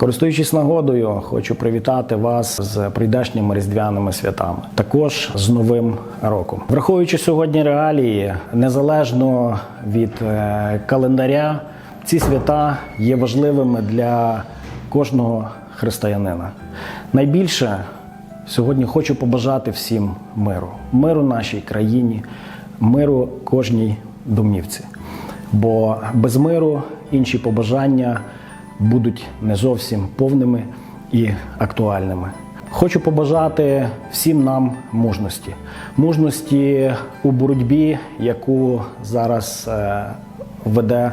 Користуючись нагодою, хочу привітати вас з прийдешніми різдвяними святами, також з новим роком. Враховуючи сьогодні реалії, незалежно від е, календаря, ці свята є важливими для кожного християнина. Найбільше сьогодні хочу побажати всім миру, миру нашій країні, миру кожній домівці. Бо без миру інші побажання будуть не зовсім повними і актуальними. Хочу побажати всім нам мужності, мужності у боротьбі, яку зараз е, веде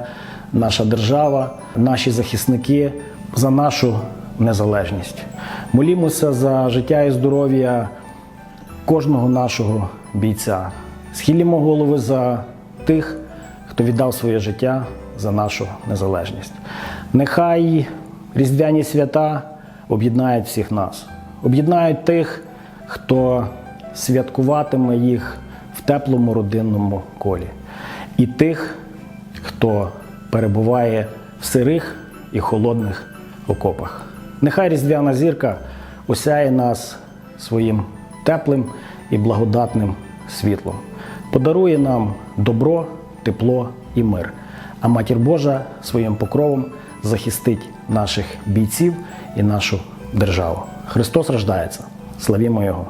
наша держава, наші захисники за нашу незалежність. Молімося за життя і здоров'я кожного нашого бійця. Схилімо голови за тих, хто віддав своє життя за нашу незалежність. Нехай різдвяні свята об'єднають всіх нас, об'єднають тих, хто святкуватиме їх в теплому родинному колі, і тих, хто перебуває в сирих і холодних окопах. Нехай різдвяна зірка осяє нас своїм теплим і благодатним світлом, подарує нам добро, тепло і мир. А матір Божа своїм покровом захистить наших бійців і нашу державу. Христос рождається. Славімо Його!